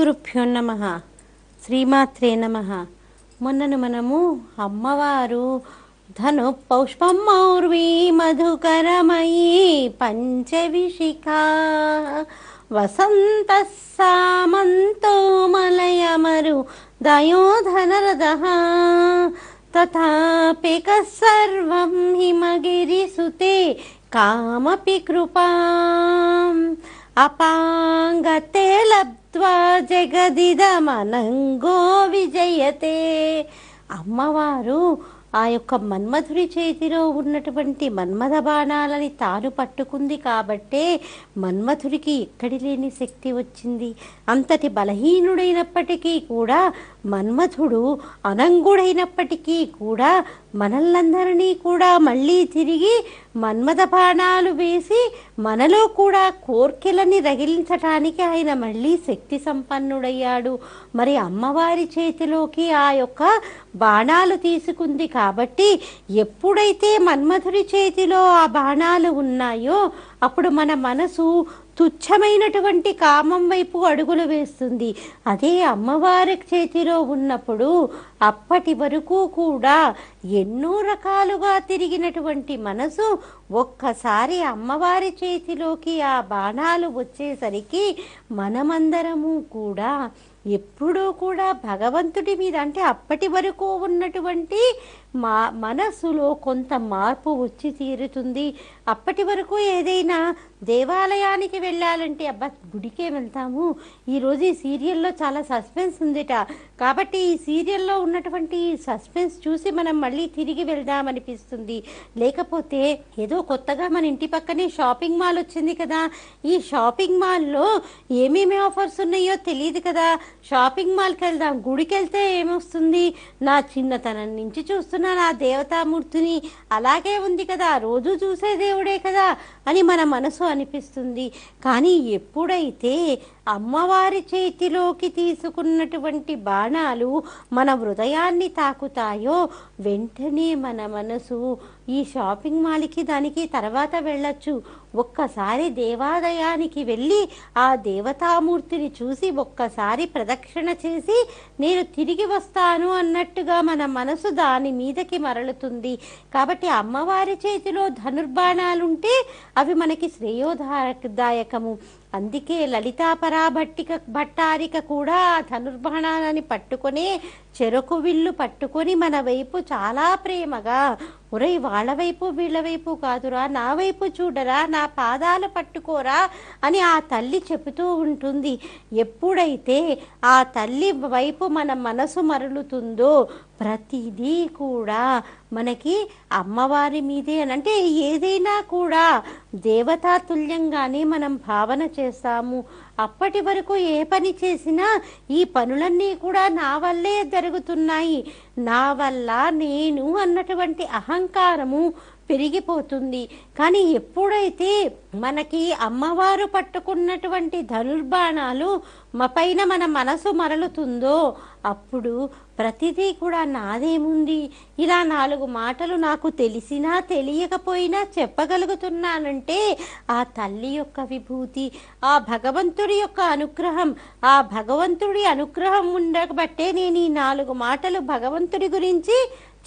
గురుభ్యో నమ. శ్రీమాత్రే నమ. మొన్నను మనము అమ్మవారు ధను పౌష్పమౌర్వీ మధుకరమయీ పంచవిషిక వసంత సామంతో మలయమరు దయోధనరద. తథాపిక సర్వం హిమగిరిసుతే కామపి కృపా. అపాంగతే త్వా జగదిదమనంగో విజయతే అమ్మవారు ఆ యొక్క మన్మధుడి చేతిలో ఉన్నటువంటి మన్మథ బాణాలని తాను పట్టుకుంది కాబట్టే మన్మథుడికి ఎక్కడి లేని శక్తి వచ్చింది. అంతటి బలహీనుడైనప్పటికీ కూడా మన్మథుడు అనంగుడైనప్పటికీ కూడా మనల్లందరినీ కూడా మళ్ళీ తిరిగి మన్మథ బాణాలు వేసి మనలో కూడా కోర్కెలని రగిలించటానికి ఆయన మళ్ళీ శక్తి సంపన్నుడయ్యాడు. మరి అమ్మవారి చేతిలోకి ఆ యొక్క బాణాలు తీసుకుంది కాబట్టి ఎప్పుడైతే మన్మధుడి చేతిలో ఆ బాణాలు ఉన్నాయో అప్పుడు మన మనసు తుచ్చమైనటువంటి కామం వైపు అడుగులు వేస్తుంది. అదే అమ్మవారి చేతిలో ఉన్నప్పుడు అప్పటి వరకు కూడా ఎన్నో రకాలుగా తిరిగినటువంటి మనసు ఒక్కసారి అమ్మవారి చేతిలోకి ఆ బాణాలు వచ్చేసరికి మనమందరము కూడా ఎప్పుడూ కూడా భగవంతుడి మీద అంటే అప్పటి వరకు ఉన్నటువంటి మా మనస్సులో కొంత మార్పు వచ్చి తీరుతుంది. అప్పటి వరకు ఏదైనా దేవాలయానికి వెళ్ళాలంటే అబ్బా గుడికే వెళ్తాము. ఈరోజు ఈ సీరియల్లో చాలా సస్పెన్స్ ఉందిట. కాబట్టి ఈ సీరియల్లో ఉన్నటువంటి సస్పెన్స్ చూసి మనం మళ్ళీ తిరిగి వెళ్దామనిపిస్తుంది. లేకపోతే ఏదో కొత్తగా మన ఇంటి పక్కనే షాపింగ్ మాల్ వచ్చింది కదా. ఈ షాపింగ్ మాల్లో ఏమేమి ఆఫర్స్ ఉన్నాయో తెలియదు కదా. షాపింగ్ మాల్కి వెళ్దాం గుడికి వెళ్తే ఏమొస్తుంది? నా చిన్నతనం నుంచి చూస్తున్నాను ఆ దేవతామూర్తిని అలాగే ఉంది కదా. రోజు చూసే దేవుడే కదా అని మన మనసు అనిపిస్తుంది. కానీ ఎప్పుడైతే అమ్మవారి చేతిలోకి తీసుకున్నటువంటి బాణాలు మన హృదయాన్ని తాకుతాయో వెంటనే మన మనసు ఈ షాపింగ్ మాల్కి దానికి తర్వాత వెళ్ళొచ్చు. ఒక్కసారి దేవాలయానికి వెళ్ళి ఆ దేవతామూర్తిని చూసి ఒక్కసారి ప్రదక్షిణ చేసి నేను తిరిగి వస్తాను అన్నట్టుగా మన మనసు దాని మీదకి మరలుతుంది. కాబట్టి అమ్మవారి చేతిలో ధనుర్బాణాలుంటే అవి మనకి శ్రేయోదాయకము అందుకే లలితాపరా భట్టిక భట్టారిక కూడా ధనుర్బాణాలని పట్టుకొని చెరకు విల్లు పట్టుకొని మన వైపు చాలా ప్రేమగా ఒరై వాళ్ళ వైపు వీళ్ళ వైపు కాదురా నా వైపు చూడరా నా పాదాలు పట్టుకోరా అని ఆ తల్లి చెబుతూ ఉంటుంది. ఎప్పుడైతే ఆ తల్లి వైపు మన మనసు మరలుతుందో ప్రతిదీ కూడా మనకి అమ్మవారి మీదే అని. అంటే ఏదైనా కూడా దేవతాతుల్యంగానే మనం భావన చేస్తాము. అప్పటి వరకు ఏ పని చేసినా ఈ పనులన్నీ కూడా నా వల్లే జరుగుతున్నాయి. నా వల్ల నేను అన్నటువంటి అహంకారము పెరిగిపోతుంది. కానీ ఎప్పుడైతే మనకి అమ్మవారు పట్టుకున్నటువంటి ధనుర్బాణాలు మా పైన మన మనసు మరలుతుందో అప్పుడు ప్రతిదీ కూడా నాదేముంది? ఇలా నాలుగు మాటలు నాకు తెలిసినా తెలియకపోయినా చెప్పగలుగుతున్నానంటే ఆ తల్లి యొక్క విభూతి ఆ భగవంతుడి యొక్క అనుగ్రహం ఆ భగవంతుడి అనుగ్రహం ఉండబట్టే నేను ఈ నాలుగు మాటలు భగవంతుడి గురించి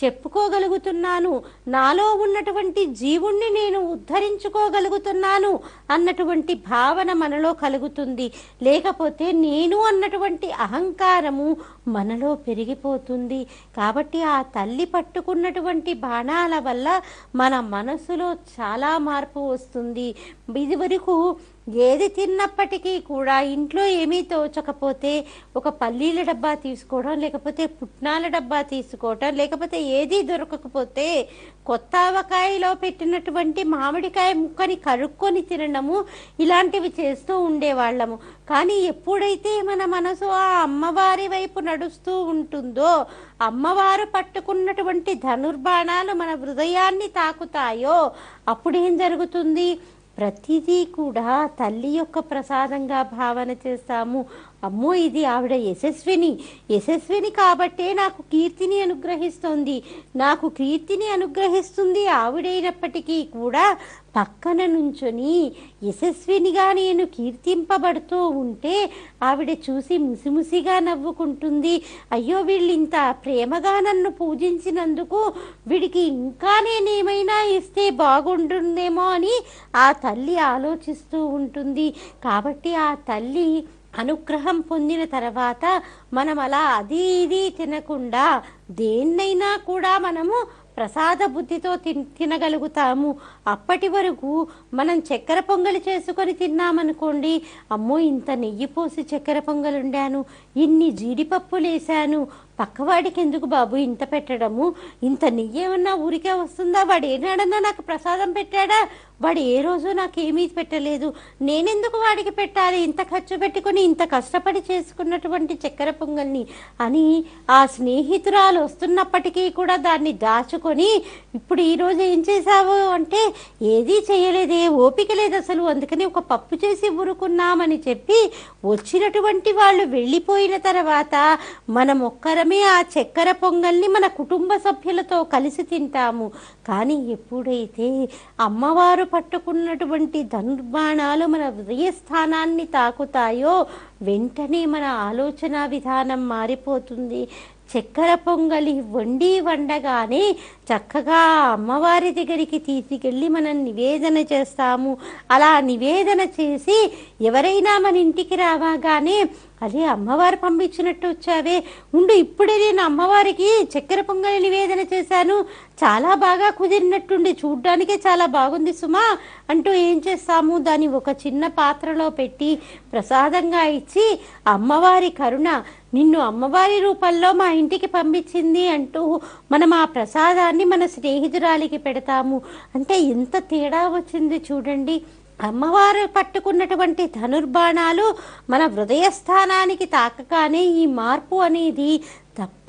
చెప్పుకోగలుగుతున్నాను. నాలో ఉన్నటువంటి జీవుణ్ణి నేను ఉద్ధరించుకోగలుగుతున్నాను అన్నటువంటి భావన మనలో కలుగుతుంది. లేకపోతే నేను అన్నటువంటి అహంకారము మనలో పెరిగిపోతుంది. కాబట్టి ఆ తల్లి పట్టుకున్నటువంటి బాణాల వల్ల మన మనసులో చాలా మార్పు వస్తుంది. ఇది వరకు ఏది తిన్నప్పటికీ కూడా ఇంట్లో ఏమీ తోచకపోతే ఒక పల్లీల డబ్బా తీసుకోవడం లేకపోతే పుట్నాల డబ్బా తీసుకోవడం లేకపోతే ఏదీ దొరకకపోతే కొత్త ఆవకాయలో పెట్టినటువంటి మామిడికాయ ముక్కని కరుక్కొని తినడము ఇలాంటివి చేస్తూ ఉండేవాళ్ళము. కానీ ఎప్పుడైతే మన మనసు ఆ అమ్మవారి వైపు నడుస్తూ ఉంటుందో అమ్మవారు పట్టుకున్నటువంటి ధనుర్బాణాలు మన హృదయాన్ని తాకుతాయో అప్పుడేం జరుగుతుంది? ప్రతిదీ కూడా తల్లి యొక్క ప్రసాదంగా భావన చేస్తాము. అమ్మో ఇది ఆవిడ యశస్విని. యశస్విని కాబట్టే నాకు కీర్తిని అనుగ్రహిస్తోంది. నాకు కీర్తిని అనుగ్రహిస్తుంది ఆవిడైనప్పటికీ కూడా పక్కన నుంచొని యశస్వినిగా నేను కీర్తింపబడుతూ ఉంటే ఆవిడ చూసి ముసిముసిగా నవ్వుకుంటుంది. అయ్యో వీళ్ళు ఇంత ప్రేమగా నన్ను పూజించినందుకు వీడికి ఇంకా నేనేమైనా ఇస్తే బాగుంటుందేమో అని ఆ తల్లి ఆలోచిస్తూ ఉంటుంది. కాబట్టి ఆ తల్లి అనుగ్రహం పొందిన తర్వాత మనం అలా అది ఇది తినకుండా దేన్నైనా కూడా మనము ప్రసాద బుద్ధితో తిన్ తినగలుగుతాము. అప్పటి వరకు మనం చక్కెర పొంగలి చేసుకొని తిన్నామనుకోండి అమ్మో ఇంత నెయ్యి పోసి చక్కెర పొంగలి వండాను ఇన్ని జీడిపప్పులు వేసాను పక్కవాడికి ఎందుకు బాబు ఇంత పెట్టడము? ఇంత నెయ్యి ఏమన్నా ఊరికే వస్తుందా? వాడు ఏనాడన్నా నాకు ప్రసాదం పెట్టాడా? వాడు ఏ రోజు నాకేమీ పెట్టలేదు. నేనెందుకు వాడికి పెట్టాలి? ఇంత ఖర్చు పెట్టుకుని ఇంత కష్టపడి చేసుకున్నటువంటి చక్కెర పొంగల్ని అని ఆ స్నేహితురాలు వస్తున్నప్పటికీ కూడా దాన్ని దాచుకొని ఇప్పుడు ఈరోజు ఏం చేశావు అంటే ఏదీ చేయలేదే ఓపిక లేదు అసలు. అందుకని ఒక పప్పు చేసి ఊరుకున్నామని చెప్పి వచ్చినటువంటి వాళ్ళు వెళ్ళిపోయిన తర్వాత మనం ఒక్కరమే ఆ చక్కెర పొంగల్ని మన కుటుంబ సభ్యులతో కలిసి తింటాము. కానీ ఎప్పుడైతే అమ్మవారు పట్టుకున్నటువంటి ధనుర్బాణాలు మన హృదయ స్థానాన్ని తాకుతాయో వెంటనే మన ఆలోచన విధానం మారిపోతుంది. చక్కెర పొంగలి వండి వండగానే చక్కగా అమ్మవారి దగ్గరికి తీసుకెళ్ళి మనం నివేదన చేస్తాము. అలా నివేదన చేసి ఎవరైనా మన ఇంటికి రావాగానే అదే అమ్మవారు పంపించినట్టు వచ్చావే. ఉండు ఇప్పుడే నేను అమ్మవారికి చక్కెర పొంగలి నివేదన చేశాను. చాలా బాగా కుదిరినట్టుండి చూడ్డానికే చాలా బాగుంది సుమా. అంటూ ఏం చేస్తాము? దాన్ని ఒక చిన్న పాత్రలో పెట్టి ప్రసాదంగా ఇచ్చి అమ్మవారి కరుణ నిన్ను అమ్మవారి రూపంలో మా ఇంటికి పంపించింది అంటూ మనం ఆ ప్రసాదాన్ని మన స్నేహితురాలికి పెడతాము. అంటే ఎంత తేడా వచ్చింది చూడండి. అమ్మవారు పట్టుకున్నటువంటి ధనుర్బాణాలు మన హృదయ స్థానానికి తాకగానే ఈ మార్పు అనేది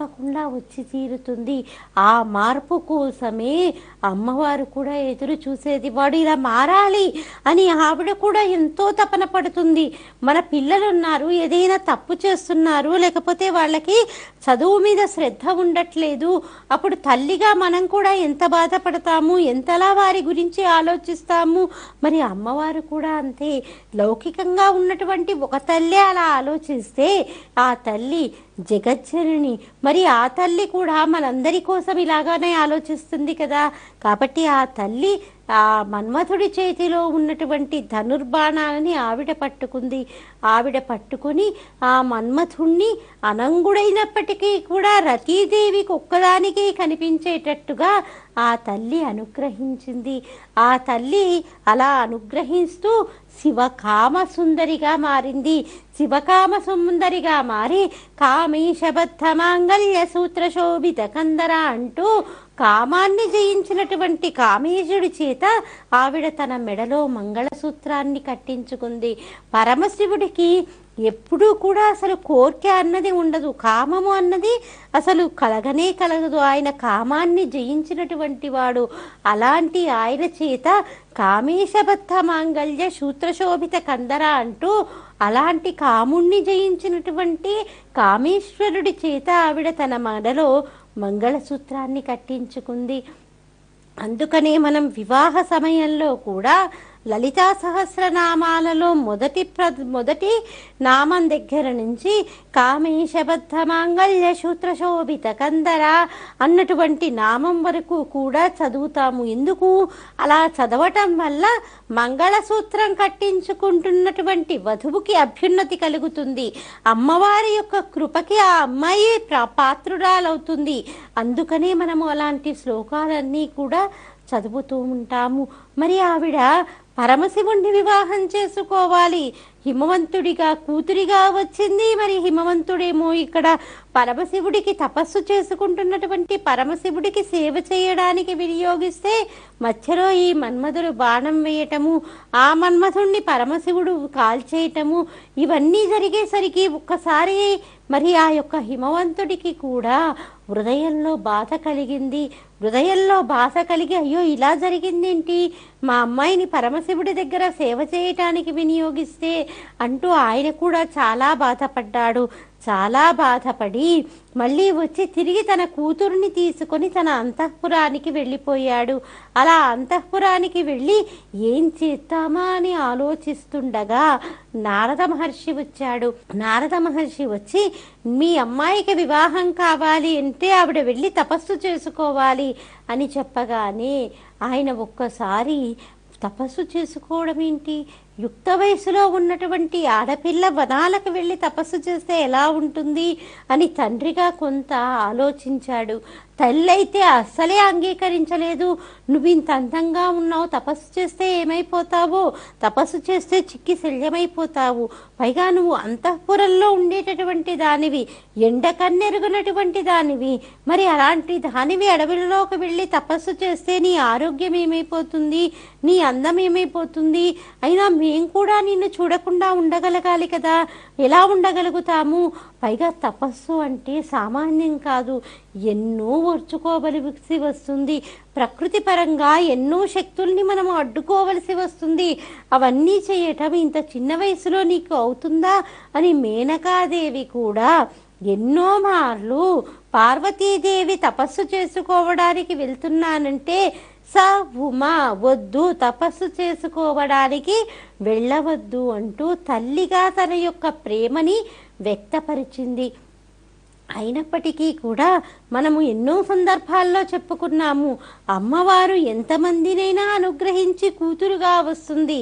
తప్పకుండా వచ్చి తీరుతుంది. ఆ మార్పు కోసమే అమ్మవారు కూడా ఎదురు చూసేది. వాడు ఇలా మారాలి అని ఆవిడ కూడా ఎంతో తపన పడుతుంది. మన పిల్లలు ఉన్నారు ఏదైనా తప్పు చేస్తున్నారు లేకపోతే వాళ్ళకి చదువు మీద శ్రద్ధ ఉండట్లేదు. అప్పుడు తల్లిగా మనం కూడా ఎంత బాధపడతాము? ఎంతలా వారి గురించి ఆలోచిస్తాము? మరి అమ్మవారు కూడా అంతే. లౌకికంగా ఉన్నటువంటి ఒక తల్లి అలా ఆలోచిస్తే ఆ తల్లి జగజ్జనని. మరి మరి ఆ తల్లి కూడా మనందరి కోసం ఇలాగానే ఆలోచిస్తుంది కదా. కాబట్టి ఆ తల్లి ఆ మన్మథుడి చేతిలో ఉన్నటువంటి ధనుర్బాణాలని ఆవిడ పట్టుకుంది. ఆవిడ పట్టుకుని ఆ మన్మథుణ్ణి అనంగుడైనప్పటికీ కూడా రతీదేవికి ఒక్కదానికే కనిపించేటట్టుగా ఆ తల్లి అనుగ్రహించింది. ఆ తల్లి అలా అనుగ్రహిస్తూ శివకామ సుందరిగా మారింది. శివకామ సుందరిగా మారి కామేశబద్ధ మాంగళ్య సూత్ర శోభిత కందర అంటూ కామాన్ని జయించినటువంటి కామేశుడి చేత ఆవిడ తన మెడలో మంగళసూత్రాన్ని కట్టించుకుంది. పరమశివుడికి ఎప్పుడూ కూడా అసలు కోరిక అన్నది ఉండదు. కామము అన్నది అసలు కలగనే కలగదు. ఆయన కామాన్ని జయించినటువంటి వాడు. అలాంటి ఆయన చేత కామేశబద్ధ మాంగళ్య సూత్రశోభిత కందర అంటూ అలాంటి కాముణ్ణి జయించినటువంటి కామేశ్వరుడి చేత ఆవిడ తన మనలో మంగళసూత్రాన్ని కట్టించుకుంది. అందుకనే మనం వివాహ సమయంలో కూడా లలితా సహస్రనామాలలో మొదటి ప్ర మొదటి నామం దగ్గర నుంచి కామేశబద్ధ మాంగళ్య సూత్రశోభిత కందర అన్నటువంటి నామం వరకు కూడా చదువుతాము. ఎందుకు? అలా చదవటం వల్ల మంగళసూత్రం కట్టించుకుంటున్నటువంటి వధువుకి అభ్యున్నతి కలుగుతుంది. అమ్మవారి యొక్క కృపకి ఆ అమ్మాయి పాత్రురాలవుతుంది. అందుకనే మనము అలాంటి శ్లోకాలన్నీ కూడా చదువుతూ ఉంటాము. మరి ఆవిడ పరమశివుణ్ణి వివాహం చేసుకోవాలి. హిమవంతుడిగా కూతురిగా వచ్చింది. మరి హిమవంతుడేమో ఇక్కడ పరమశివుడికి తపస్సు చేసుకుంటున్నటువంటి పరమశివుడికి సేవ చేయడానికి వినియోగిస్తే మధ్యలో ఈ మన్మధుడు బాణం వేయటము ఆ మన్మధుణ్ణి పరమశివుడు కాల్చేయటము ఇవన్నీ జరిగేసరికి ఒక్కసారి మరి ఆ యొక్క హిమవంతుడికి కూడా హృదయంలో బాధ కలిగింది. హృదయంలో బాధ కలిగి అయ్యో ఇలా జరిగిందేంటి? మా అమ్మాయిని పరమశివుడి దగ్గర సేవ చేయటానికి వినియోగిస్తే అంటూ ఆయన కూడా చాలా బాధపడ్డాడు. చాలా బాధపడి మళ్ళీ వచ్చి తిరిగి తన కూతురుని తీసుకొని తన అంతఃపురానికి వెళ్ళిపోయాడు. అలా అంతఃపురానికి వెళ్ళి ఏం చేద్దామా అని ఆలోచిస్తుండగా నారద మహర్షి వచ్చాడు. నారద మహర్షి వచ్చి మీ అమ్మాయికి వివాహం కావాలి అంటే ఆవిడ వెళ్ళి తపస్సు చేసుకోవాలి అని చెప్పగానే ఆయన ఒక్కసారి తపస్సు చేసుకోవడం ఏంటి యుక్త వయసులో ఉన్నటువంటి ఆడపిల్ల వనాలకు వెళ్ళి తపస్సు చేస్తే ఎలా ఉంటుంది అని తండ్రిగా కొంత ఆలోచించాడు. తల్లి అయితే అస్సలే అంగీకరించలేదు. నువ్వు ఇంత అందంగా ఉన్నావు తపస్సు చేస్తే ఏమైపోతావో? తపస్సు చేస్తే చిక్కి శల్యమైపోతావు. పైగా నువ్వు అంతఃపురంలో ఉండేటటువంటి దానివి ఎండ కన్నెరుగునటువంటి దానివి. మరి అలాంటి దానివి అడవిలోకి వెళ్ళి తపస్సు చేస్తే నీ ఆరోగ్యం ఏమైపోతుంది? నీ అందం ఏమైపోతుంది? అయినా మేము కూడా నిన్ను చూడకుండా ఉండగలగాలి కదా. ఎలా ఉండగలుగుతాము? పైగా తపస్సు అంటే సామాన్యం కాదు. ఎన్నో ఓర్చుకోవలసి వస్తుంది. ప్రకృతి పరంగా ఎన్నో శక్తుల్ని మనం అడ్డుకోవలసి వస్తుంది. అవన్నీ చేయటం ఇంత చిన్న వయసులో నీకు అవుతుందా? అని మేనకాదేవి కూడా ఎన్నో మార్లు పార్వతీదేవి తపస్సు చేసుకోవడానికి వెళ్తున్నానంటే స ఉమా వద్దు తపస్సు చేసుకోవడానికి వెళ్ళవద్దు అంటూ తల్లిగా తన యొక్క ప్రేమని వ్యక్తపరిచింది. అయినప్పటికీ కూడా మనము ఎన్నో సందర్భాల్లో చెప్పుకున్నాము అమ్మవారు ఎంతమందినైనా అనుగ్రహించి కూతురుగా వస్తుంది.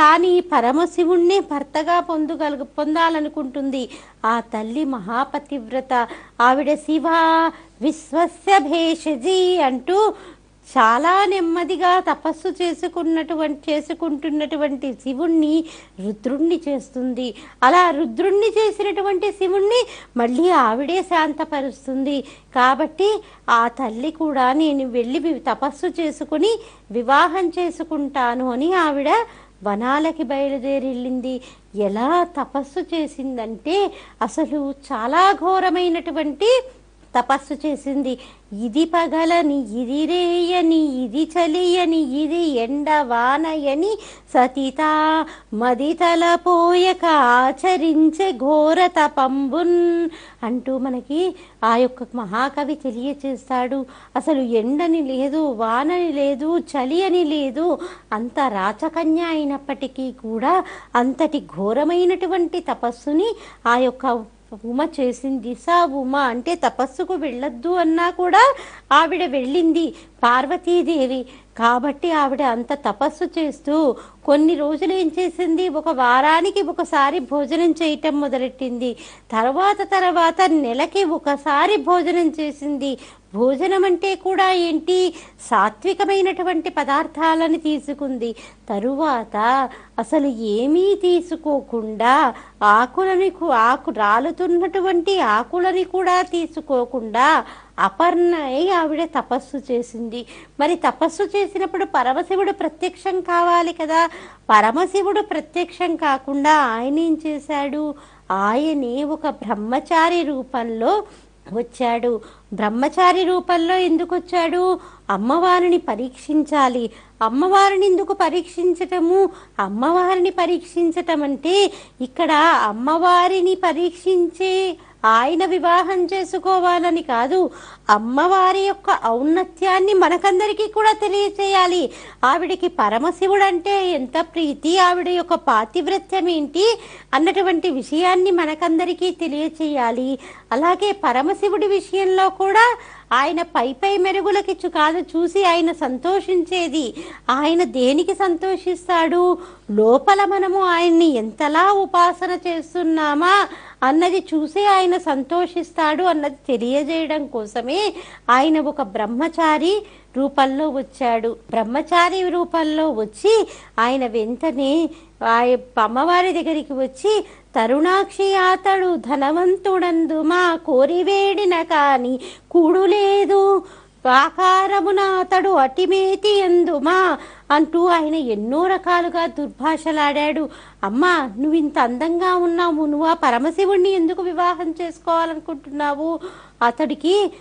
కానీ పరమశివుణ్ణే భర్తగా పొందగలుగు పొందాలనుకుంటుంది ఆ తల్లి మహాపతివ్రత. ఆవిడ శివ విశ్వస్య భేషజీ అంటూ చాలా నెమ్మదిగా తపస్సు చేసుకున్నటువంటి చేసుకుంటున్నటువంటి శివుణ్ణి రుద్రుణ్ణి చేస్తుంది. అలా రుద్రుణ్ణి చేసినటువంటి శివుణ్ణి మళ్ళీ ఆవిడే శాంతపరుస్తుంది. కాబట్టి ఆ తల్లి కూడా నేను వెళ్ళి తపస్సు చేసుకుని వివాహం చేసుకుంటాను అని ఆవిడ వనాలకి బయలుదేరి వెళ్ళింది ఎలా తపస్సు చేసిందంటే అసలు చాలా ఘోరమైనటువంటి తపస్సు చేసింది. ఇది పగలని ఇది రేయని ఇది చలియని ఇది ఎండ వానయని సతిత మదితల పోయక ఆచరించే ఘోర తపంబున్ అంటూ మనకి ఆ యొక్క మహాకవి తెలియచేస్తాడు. అసలు ఎండని లేదు వానని లేదు చలి అని లేదు అంత రాచకన్య అయినప్పటికీ కూడా అంతటి ఘోరమైనటువంటి తపస్సుని ఆ యొక్క ఉమ చేసింది. సా ఉమ అంటే తపస్సుకు వెళ్ళొద్దు అన్నా కూడా ఆవిడ వెళ్ళింది పార్వతీదేవి. కాబట్టి ఆవిడ అంత తపస్సు చేస్తూ కొన్ని రోజులు ఏం చేసింది? ఒక వారానికి ఒకసారి భోజనం చేయటం మొదలెట్టింది. తర్వాత తర్వాత నెలకి ఒకసారి భోజనం చేసింది. భోజనం అంటే కూడా ఏంటి? సాత్వికమైనటువంటి పదార్థాలను తీసుకుంది. తరువాత అసలు ఏమీ తీసుకోకుండా ఆకులని ఆకు రాలుతున్నటువంటి ఆకులని కూడా తీసుకోకుండా అపర్ణ అయి ఆవిడ తపస్సు చేసింది. మరి తపస్సు చేసినప్పుడు పరమశివుడు ప్రత్యక్షం కావాలి కదా? పరమశివుడు ప్రత్యక్షం కాకుండా ఆయన ఏం చేశాడు? ఆయనే ఒక బ్రహ్మచారి రూపంలో వచ్చాడు. బ్రహ్మచారి రూపంలో ఎందుకు వచ్చాడు అమ్మవారిని పరీక్షించాలి. అమ్మవారిని ఎందుకు పరీక్షించటము? అమ్మవారిని పరీక్షించటం అంటే ఇక్కడ అమ్మవారిని పరీక్షించే ఆయన వివాహం చేసుకోవాలని కాదు అమ్మవారి యొక్క ఔన్నత్యాన్ని మనకందరికీ కూడా తెలియచేయాలి. ఆవిడకి పరమశివుడు అంటే ఎంత ప్రీతి ఆవిడ యొక్క పాతివ్రత్యం ఏంటి అన్నటువంటి విషయాన్ని మనకందరికీ తెలియచేయాలి. అలాగే పరమశివుడి విషయంలో కూడా ఆయన పై పై మెరుగులకి కాదు చూసి ఆయన సంతోషించేది. ఆయన దేనికి సంతోషిస్తాడు? లోపల మనము ఆయన్ని ఎంతలా ఉపాసన చేస్తున్నామా అన్నది చూసి ఆయన సంతోషిస్తాడు అన్నది తెలియజేయడం కోసమే ఆయన ఒక బ్రహ్మచారి రూపంలో వచ్చాడు. బ్రహ్మచారి రూపంలో వచ్చి ఆయన వెంటనే ఆ అమ్మవారి దగ్గరికి వచ్చి తరుణాక్షి అతడు ధనవంతుడందు మా కోరివేడిన కాని కూడు లేదు. ఆకారమున అతడు అటిమేతి ఎందుమా అంటూ ఆయన ఎన్నో రకాలుగా దుర్భాషలాడాడు. అమ్మా నువ్వు ఇంత అందంగా ఉన్నావు. నువ్వు ఆ పరమశివుణ్ణి ఎందుకు వివాహం చేసుకోవాలనుకుంటున్నావు? అతడికి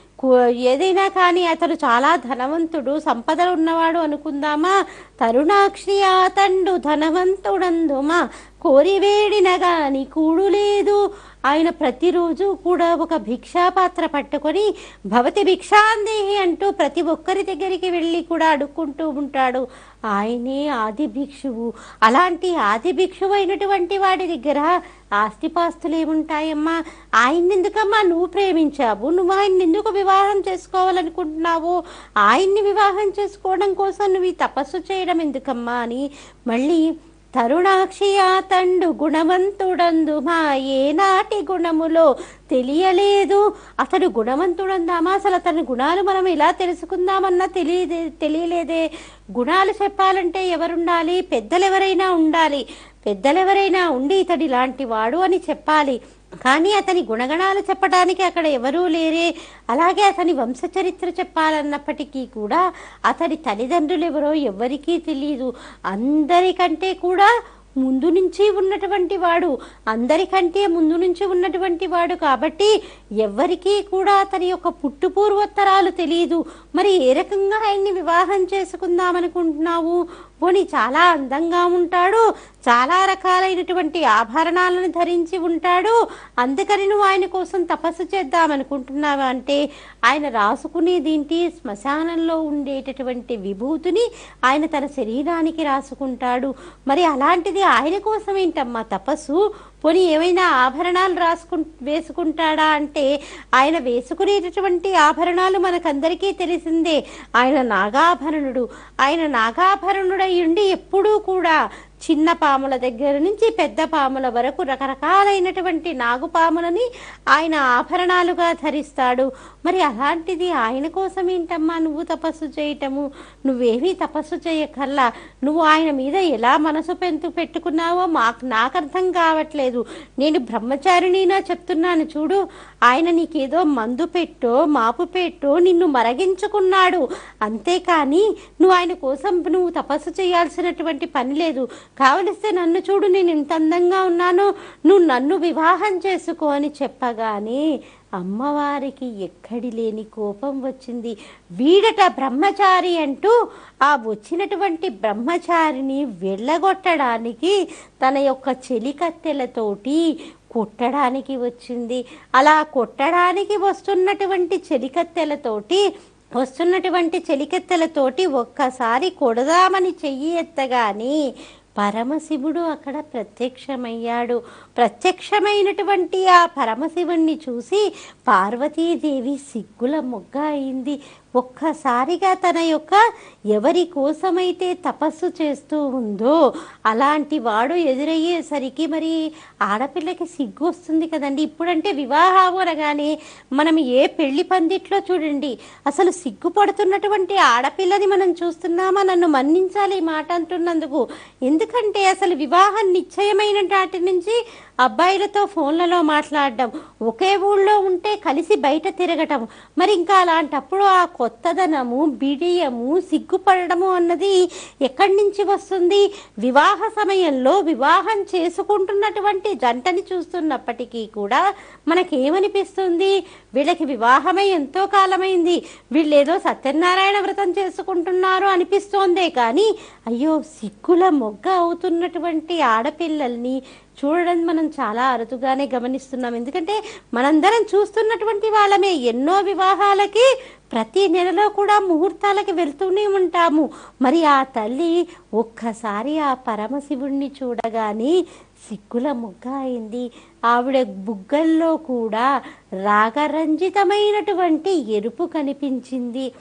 ఏదైనా కానీ అతడు చాలా ధనవంతుడు సంపదలు ఉన్నవాడు అనుకుందామా? తరుణాక్షి అతండు ధనవంతుడందుమా? కోరి వేడిన కూడు లేదు. ఆయన ప్రతిరోజు కూడా ఒక భిక్షాపాత్ర పట్టుకొని భవతి భిక్షాందేహి అంటూ ప్రతి ఒక్కరి దగ్గరికి వెళ్ళి కూడా అడుక్కుంటూ ఉంటాడు. ఆయనే ఆది భిక్షువు. అలాంటి ఆది భిక్షువు అయినటువంటి వాడి దగ్గర ఆస్తిపాస్తులు ఏముంటాయమ్మా? ఆయన్ని ఎందుకమ్మా నువ్వు ప్రేమించావు? నువ్వు ఆయన్ని ఎందుకు వివాహం చేసుకోవాలనుకుంటున్నావు? ఆయన్ని వివాహం చేసుకోవడం కోసం నువ్వు ఈ తపస్సు చేయడం ఎందుకమ్మా అని మళ్ళీ తరుణాక్షి తండు గుణవంతుడందు మా ఏనాటి గుణములో తెలియలేదు. అతడు గుణవంతుడందామా? అసలు అతని గుణాలు మనం ఎలా తెలుసుకుందామన్నా తెలియదే తెలియలేదే. గుణాలు చెప్పాలంటే ఎవరుండాలి? పెద్దలు ఎవరైనా ఉండాలి. పెద్దలు ఎవరైనా ఉండి ఇతడి లాంటి వాడు అని చెప్పాలి. కానీ అతని గుణగణాలు చెప్పడానికి అక్కడ ఎవరూ లేరే. అలాగే అతని వంశచరిత్ర చెప్పాలన్నప్పటికీ కూడా అతని తల్లిదండ్రులు ఎవరో ఎవరికీ తెలియదు అందరికంటే కూడా ముందు నుంచి ఉన్నటువంటి వాడు. అందరికంటే ముందు నుంచి ఉన్నటువంటి వాడు కాబట్టి ఎవరికీ కూడా అతని యొక్క పుట్టు పూర్వోత్తరాలు తెలియదు మరి ఏ రకంగా ఆయన్ని వివాహం చేసుకుందామనుకుంటున్నావు? పోనీ చాలా అందంగా ఉంటాడు. చాలా రకాలైనటువంటి ఆభరణాలను ధరించి ఉంటాడు. అందుకని నువ్వు ఆయన కోసం తపస్సు చేద్దామనుకుంటున్నావా అంటే ఆయన రాసుకునేదేంటి శ్మశానంలో ఉండేటటువంటి విభూతిని ఆయన తన శరీరానికి రాసుకుంటాడు. మరి అలాంటిది ఆయన కోసం ఏంటమ్మా తపస్సు? పోనీ ఏమైనా ఆభరణాలు రాసుకు వేసుకుంటాడా అంటే ఆయన వేసుకునేటటువంటి ఆభరణాలు మనకందరికీ తెలిసిందే. ఆయన నాగాభరణుడు. ఆయన నాగాభరణుడై ఉండి ఎప్పుడూ కూడా చిన్న పాముల దగ్గర నుంచి పెద్ద పాముల వరకు రకరకాలైనటువంటి నాగుపాములని ఆయన ఆభరణాలుగా ధరిస్తాడు. మరి అలాంటిది ఆయన కోసం ఏంటమ్మా నువ్వు తపస్సు చేయటము? నువ్వేమీ తపస్సు చేయకల్లా నువ్వు ఆయన మీద ఎలా మనసు పెంతు పెట్టుకున్నావో మాకు నాకు అర్థం కావట్లేదు. నేను బ్రహ్మచారిణినా చెప్తున్నాను చూడు. ఆయన నీకేదో మందు పెట్టో మాపు పెట్టో నిన్ను మరగించుకున్నాడు. అంతేకాని నువ్వు ఆయన కోసం నువ్వు తపస్సు చేయాల్సినటువంటి పని లేదు. కావలిస్తే నన్ను చూడు నేను ఇంత అందంగా ఉన్నాను నువ్వు నన్ను వివాహం చేసుకో అని చెప్పగానే అమ్మవారికి ఎక్కడి లేని కోపం వచ్చింది. వీడట బ్రహ్మచారి అంటూ ఆ వచ్చినటువంటి బ్రహ్మచారిని వెళ్ళగొట్టడానికి తన యొక్క చెలికత్తెలతోటి కొట్టడానికి వచ్చింది. అలా కొట్టడానికి వస్తున్నటువంటి చెలికత్తెలతోటి వస్తున్నటువంటి చెలికత్తెలతోటి ఒక్కసారి కొడదామని చెయ్యి ఎత్తగాని పరమశివుడు అక్కడ ప్రత్యక్షమయ్యాడు. ప్రత్యక్షమైనటువంటి ఆ పరమశివుణ్ణి చూసి పార్వతీదేవి సిగ్గుల మొగ్గ అయింది. ఒక్కసారిగా తన యొక్క ఎవరి కోసమైతే తపస్సు చేస్తూ ఉందో అలాంటి వాడు ఎదురయ్యేసరికి మరి ఆడపిల్లకి సిగ్గు వస్తుంది కదండి. ఇప్పుడంటే వివాహం అనగానే మనం ఏ పెళ్ళి పందిట్లో చూడండి అసలు సిగ్గుపడుతున్నటువంటి ఆడపిల్లని మనం చూస్తున్నామా? నన్ను మన్నించాలి ఈ మాట అంటున్నందుకు. ఎందుకంటే అసలు వివాహం నిశ్చయమైన నాటి నుంచి అబ్బాయిలతో ఫోన్లలో మాట్లాడడం ఒకే ఊళ్ళో ఉంటే కలిసి బయట తిరగటం. మరి ఇంకా అలాంటప్పుడు ఆ కొత్తదనము బిడియము సిగ్గుపడము అన్నది ఎక్కడి నుంచి వస్తుంది? వివాహ సమయంలో వివాహం చేసుకుంటున్నటువంటి జంటని చూస్తున్నప్పటికీ కూడా మనకేమనిపిస్తుంది? వీళ్ళకి వివాహమై ఎంతో కాలమైంది. వీళ్ళేదో సత్యనారాయణ వ్రతం చేసుకుంటున్నారు అనిపిస్తోందే కానీ అయ్యో సిగ్గుల మొగ్గ అవుతున్నటువంటి ఆడపిల్లల్ని చూడడం మనం చాలా అరుదుగానే గమనిస్తున్నాం. ఎందుకంటే మనందరం చూస్తున్నటువంటి వాళ్ళమే. ఎన్నో వివాహాలకి ప్రతి నెలలో కూడా ముహూర్తాలకి వెళ్తూనే ఉంటాము. మరి ఆ తల్లి ఒక్కసారి ఆ పరమశివుణ్ణి చూడగానే సిగ్గుల ముగ్గ అయింది. ఆవిడ బుగ్గల్లో కూడా రాగరంజితమైనటువంటి ఎరుపు కనిపించింది.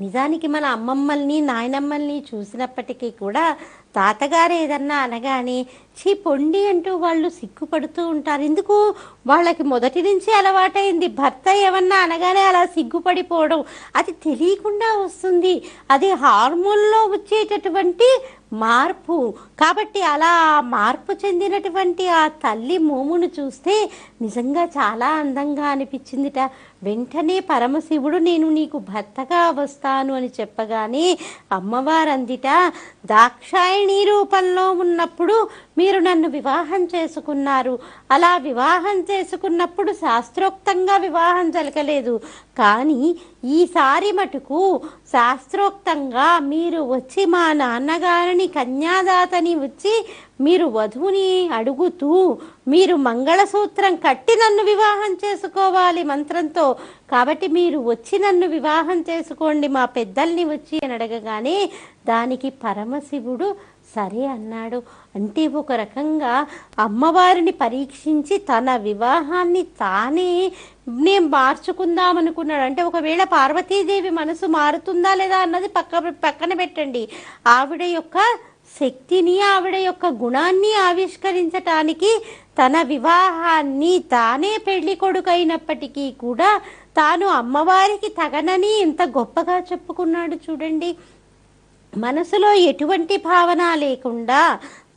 నిజానికి మన అమ్మమ్మల్ని నాయనమ్మల్ని చూసినప్పటికీ కూడా తాతగారు ఏదన్నా అనగానే చీ పొండి అంటూ వాళ్ళు సిగ్గుపడుతూ ఉంటారు. ఎందుకు? వాళ్ళకి మొదటి నుంచి అలవాటైంది. భర్త ఏమన్నా అనగానే అలా సిగ్గుపడిపోవడం. అది తెలియకుండా వస్తుంది. అది హార్మోన్లో వచ్చేటటువంటి మార్పు. కాబట్టి అలా మార్పు చెందినటువంటి ఆ తల్లి మోమును చూస్తే నిజంగా చాలా అందంగా అనిపించిందిట. వెంటనే పరమశివుడు నేను నీకు భర్తగా వస్తాను అని చెప్పగానే అమ్మవారు అందిట దాక్షాయణి రూపంలో ఉన్నప్పుడు మీరు నన్ను వివాహం చేసుకున్నారు. అలా వివాహం చేసుకున్నప్పుడు శాస్త్రోక్తంగా వివాహం జరగలేదు. కానీ ఈసారి మటుకు శాస్త్రోక్తంగా మీరు వచ్చి మా నాన్నగారిని కన్యాదాతని వచ్చి మీరు వధువుని అడుగుతూ మీరు మంగళసూత్రం కట్టి నన్ను వివాహం చేసుకోవాలి మంత్రంతో. కాబట్టి మీరు వచ్చి నన్ను వివాహం చేసుకోండి మా పెద్దల్ని వచ్చి అని అడగగానే దానికి పరమశివుడు సరే అన్నాడు. అంటే ఒక రకంగా అమ్మవారిని పరీక్షించి తన వివాహాన్ని తానే నేను మార్చుకుందాం అనుకున్నాడు. అంటే ఒకవేళ పార్వతీదేవి మనసు మారుతుందా లేదా అన్నది పక్క పక్కన పెట్టండి. ఆవిడ యొక్క శక్తిని ఆవిడ యొక్క గుణాన్ని ఆవిష్కరించటానికి తన వివాహాన్ని తానే పెళ్ళి కొడుకైనప్పటికీ కూడా తాను అమ్మవారికి తగనని ఎంత గొప్పగా చెప్పుకున్నాడు చూడండి. మనసులో ఎటువంటి భావన లేకుండా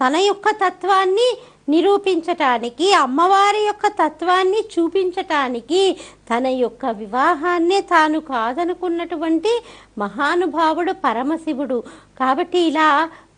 తన యొక్క తత్వాన్ని నిరూపించటానికి అమ్మవారి యొక్క తత్వాన్ని చూపించటానికి తన యొక్క వివాహాన్నే తాను కాదనుకున్నటువంటి మహానుభావుడు పరమశివుడు. కాబట్టి ఇలా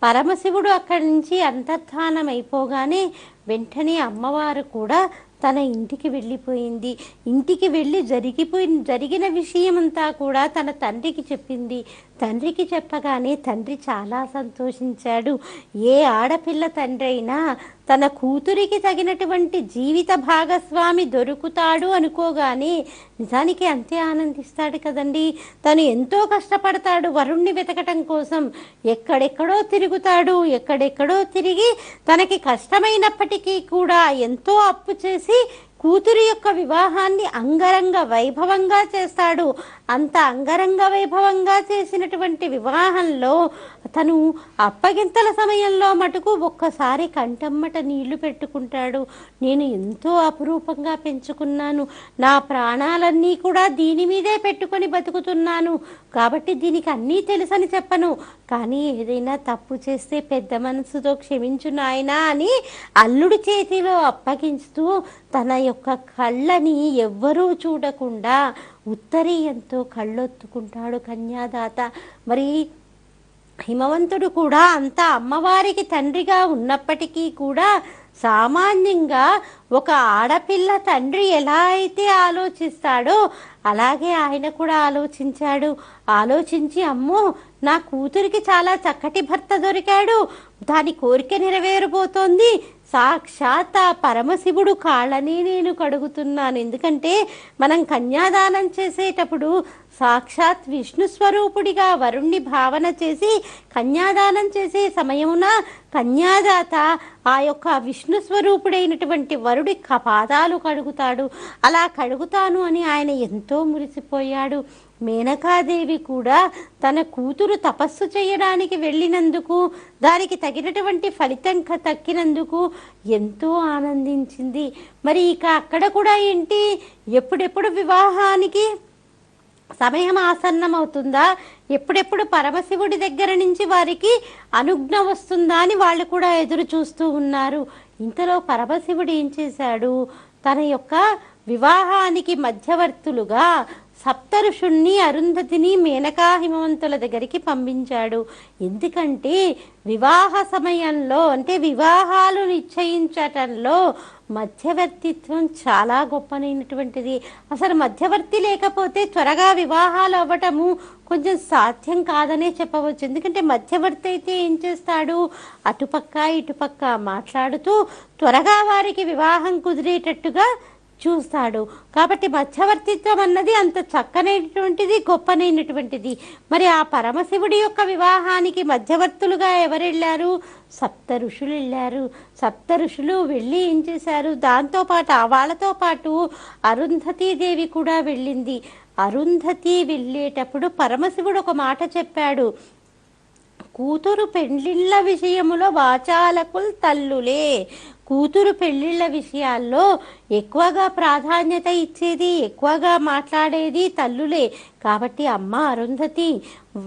పరమశివుడు అక్కడి నుంచి అంతర్ధానం అయిపోగానే వెంటనే అమ్మవారు కూడా తన ఇంటికి వెళ్ళిపోయింది. ఇంటికి వెళ్ళి జరిగిపోయి జరిగిన విషయమంతా కూడా తన తండ్రికి చెప్పింది. తండ్రికి చెప్పగానే తండ్రి చాలా సంతోషించాడు. ఏ ఆడపిల్ల తండ్రి అయినా తన కూతురికి తగినటువంటి జీవిత భాగస్వామి దొరుకుతాడు అనుకోగానే నిజానికి అంతే ఆనందిస్తాడు కదండి. తను ఎంతో కష్టపడతాడు వరుణ్ణి వెతకటం కోసం. ఎక్కడెక్కడో తిరుగుతాడు ఎక్కడెక్కడో తిరిగి తనకి కష్టమైనప్పటికీ కూడా ఎంతో అప్పు చేసి కూతురి యొక్క వివాహాన్ని అంగరంగ వైభవంగా చేస్తాడు. అంత అంగరంగ వైభవంగా చేసినటువంటి వివాహంలో తను అప్పగింతల సమయంలో మటుకు ఒక్కసారి కంటమ్మట నీళ్ళు పెట్టుకుంటాడు. నేను ఎంతో అపురూపంగా పెంచుకున్నాను. నా ప్రాణాలన్నీ కూడా దీని మీదే పెట్టుకొని బతుకుతున్నాను. కాబట్టి దీనికి అన్నీ తెలుసని చెప్పను. కానీ ఏదైనా తప్పు చేస్తే పెద్ద మనసుతో క్షమించు నాయనా అని అల్లుడి చేతిలో అప్పగించుతూ తన యొక్క కళ్ళని ఎవ్వరూ చూడకుండా ఉత్తరీయంతో కళ్ళొత్తుకుంటాడు కన్యాదాత. మరి హిమవంతుడు కూడా అంత అమ్మవారికి తండ్రిగా ఉన్నప్పటికీ కూడా సామాన్యంగా ఒక ఆడపిల్ల తండ్రి ఎలా అయితే ఆలోచిస్తాడో అలాగే ఆయన కూడా ఆలోచించాడు. ఆలోచించి అమ్మో నా కూతురికి చాలా చక్కటి భర్త దొరికాడు. దాని కోరిక నెరవేరబోతోంది. సాక్షాత్ ఆ పరమశివుడు కాళ్ళని నేను కడుగుతున్నాను. ఎందుకంటే మనం కన్యాదానం చేసేటప్పుడు సాక్షాత్ విష్ణు స్వరూపుడిగా వరుణ్ణి భావన చేసి కన్యాదానం చేసే సమయమున కన్యాదాత ఆ యొక్క విష్ణు స్వరూపుడైనటువంటి వరుడి పాదాలు కడుగుతాడు. అలా కడుగుతాను అని ఆయన ఎంతో మురిసిపోయాడు. మేనకాదేవి కూడా తన కూతురు తపస్సు చేయడానికి వెళ్ళినందుకు దానికి తగినటువంటి ఫలితం తక్కినందుకు ఎంతో ఆనందించింది. మరి ఇక అక్కడ కూడా ఏంటి? ఎప్పుడెప్పుడు వివాహానికి సమయం ఆసన్నమవుతుందా? ఎప్పుడెప్పుడు పరమశివుడి దగ్గర నుంచి వారికి అనుజ్ఞ వస్తుందా అని వాళ్ళు కూడా ఎదురు చూస్తూ ఉన్నారు. ఇంతలో పరమశివుడు ఏం చేశాడు? తన యొక్క వివాహానికి మధ్యవర్తులుగా సప్తరుషుణ్ణి అరుంధతిని మేనకా హిమవంతుల దగ్గరికి పంపించాడు. ఎందుకంటే వివాహ సమయంలో అంటే వివాహాలు నిశ్చయించటంలో మధ్యవర్తిత్వం చాలా గొప్పనైనటువంటిది. అసలు మధ్యవర్తి లేకపోతే త్వరగా వివాహాలు అవ్వటము కొంచెం సాధ్యం కాదనే చెప్పవచ్చు. ఎందుకంటే మధ్యవర్తి అయితే ఏం చేస్తాడు? అటుపక్క ఇటుపక్క మాట్లాడుతూ త్వరగా వారికి వివాహం కుదిరేటట్టుగా చూస్తాడు. కాబట్టి మధ్యవర్తిత్వం అన్నది అంత చక్కనైనటువంటిది గొప్పనైనటువంటిది. మరి ఆ పరమశివుడి యొక్క వివాహానికి మధ్యవర్తులుగా ఎవరు వెళ్ళారు సప్త ఋషులు వెళ్ళారు సప్త ఋషులు వెళ్ళి ఏం చేశారు? దాంతోపాటు ఆ వాళ్ళతో పాటు అరుంధతీదేవి కూడా వెళ్ళింది. అరుంధతి వెళ్ళేటప్పుడు పరమశివుడు ఒక మాట చెప్పాడు. కూతురు పెండ్లిళ్ళ విషయములో వాచాలకుల్ తల్లులే. కూతురు పెళ్ళిళ్ళ విషయాల్లో ఎక్కువగా ప్రాధాన్యత ఇచ్చేది ఎక్కువగా మాట్లాడేది తల్లులే. కాబట్టి అమ్మ అరుంధతి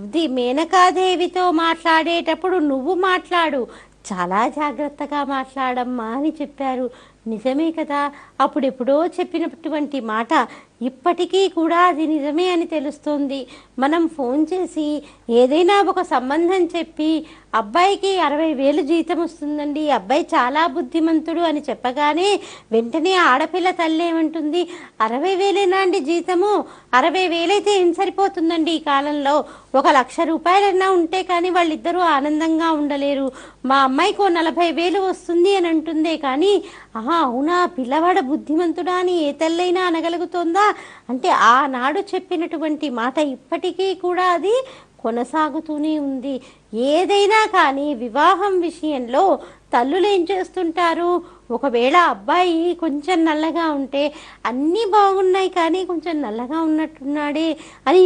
ఇది మేనకాదేవితో మాట్లాడేటప్పుడు నువ్వు మాట్లాడు. చాలా జాగ్రత్తగా మాట్లాడమ్మా అని చెప్పారు. నిజమే కదా? అప్పుడెప్పుడో చెప్పినటువంటి మాట ఇప్పటికీ కూడా అది నిజమే అని తెలుస్తుంది. మనం ఫోన్ చేసి ఏదైనా ఒక సంబంధం చెప్పి అబ్బాయికి అరవై వేలు జీతం వస్తుందండి అబ్బాయి చాలా బుద్ధిమంతుడు అని చెప్పగానే వెంటనే ఆడపిల్ల తల్లి ఏమంటుంది అరవై వేలేనా అండి జీతము? అరవై వేలైతే ఏం సరిపోతుందండి ఈ కాలంలో? ఒక లక్ష రూపాయలన్నా ఉంటే కానీ వాళ్ళిద్దరూ ఆనందంగా ఉండలేరు. మా అమ్మాయికి ఓ నలభై వేలు వస్తుంది అని అంటుందే కానీ ఆహా అవునా? పిల్లవాడ బుద్ధిమంతుడా అని ఏ తల్లైనా అనగలుగుతోందా? అంటే ఆనాడు చెప్పినటువంటి మాట ఇప్పటికీ కూడా అది కొనసాగుతూనే ఉంది. ఏదైనా కానీ వివాహం విషయంలో తల్లులు ఏం చేస్తుంటారు? ఒకవేళ అబ్బాయి కొంచెం నల్లగా ఉంటే అన్నీ బాగున్నాయి కానీ కొంచెం నల్లగా ఉన్నట్టున్నాడే అని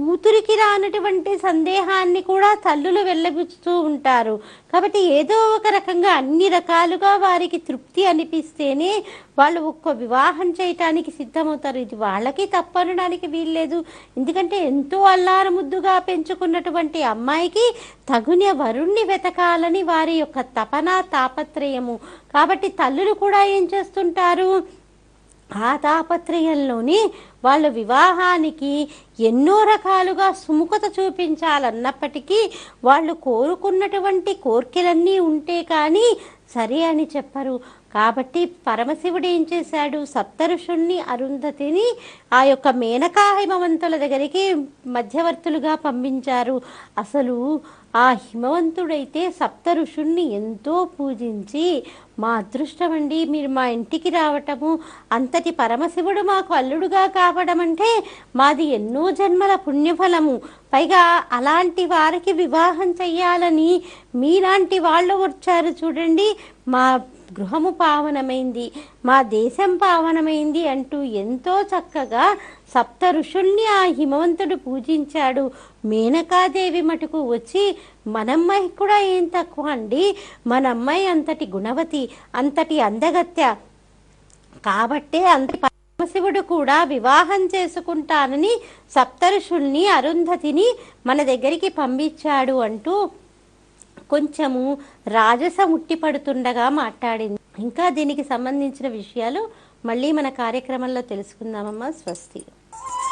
కూతురికి రానటువంటి సందేహాన్ని కూడా తల్లులు వెళ్ళబుచ్చుతూ ఉంటారు. కాబట్టి ఏదో ఒక రకంగా అన్ని రకాలుగా వారికి తృప్తి అనిపిస్తేనే వాళ్ళు ఒక్క వివాహం చేయటానికి సిద్ధమవుతారు. ఇది వాళ్ళకి తప్పనడానికి వీల్లేదు. ఎందుకంటే ఎంతో అల్లారముద్దుగా పెంచుకున్నటువంటి అమ్మాయికి తగున వరుణ్ణి వెతకాలని వారి యొక్క తపన తాపత్రయము. కాబట్టి తల్లులు కూడా ఏం చేస్తుంటారు? ఆ తాపత్రయంలోని వాళ్ళ వివాహానికి ఎన్నో రకాలుగా సుముఖత చూపించాలన్నప్పటికీ వాళ్ళు కోరుకున్నటువంటి కోర్కెలన్నీ ఉంటే కానీ సరే అని చెప్పరు. కాబట్టి పరమశివుడు ఏం చేశాడు? సప్తఋషుణ్ణి అరుంధతిని ఆ యొక్క మేనకా హిమవంతుల దగ్గరికి మధ్యవర్తులుగా పంపించారు. అసలు ఆ హిమవంతుడైతే సప్త ఋషుణ్ణి ఎంతో పూజించి మా అదృష్టం అండి మీరు మా ఇంటికి రావటము అంతటి పరమశివుడు మాకు అల్లుడుగా కావడం అంటే మాది ఎన్నో జన్మల పుణ్యఫలము. పైగా అలాంటి వారికి వివాహం చెయ్యాలని మీలాంటి వాళ్ళు వచ్చారు చూడండి. మా గృహము పావనమైంది మా దేశం పావనమైంది అంటూ ఎంతో చక్కగా సప్త ఋషుల్ని ఆ హిమవంతుడు పూజించాడు. మేనకాదేవి మటుకు వచ్చి మనమ్మాయి కూడా ఏం తక్కువ అండి? మన అమ్మాయి అంతటి గుణవతి అంతటి అందగత్య కాబట్టే అంత పరమశివుడు కూడా వివాహం చేసుకుంటానని సప్తఋషుల్ని అరుంధతిని మన దగ్గరికి పంపించాడు అంటూ కొంచెము రాజస ఉట్టిపడుతుండగా మాట్లాడింది. ఇంకా దీనికి సంబంధించిన విషయాలు మళ్ళీ మన కార్యక్రమంలో తెలుసుకుందామమ్మా. స్వస్తి.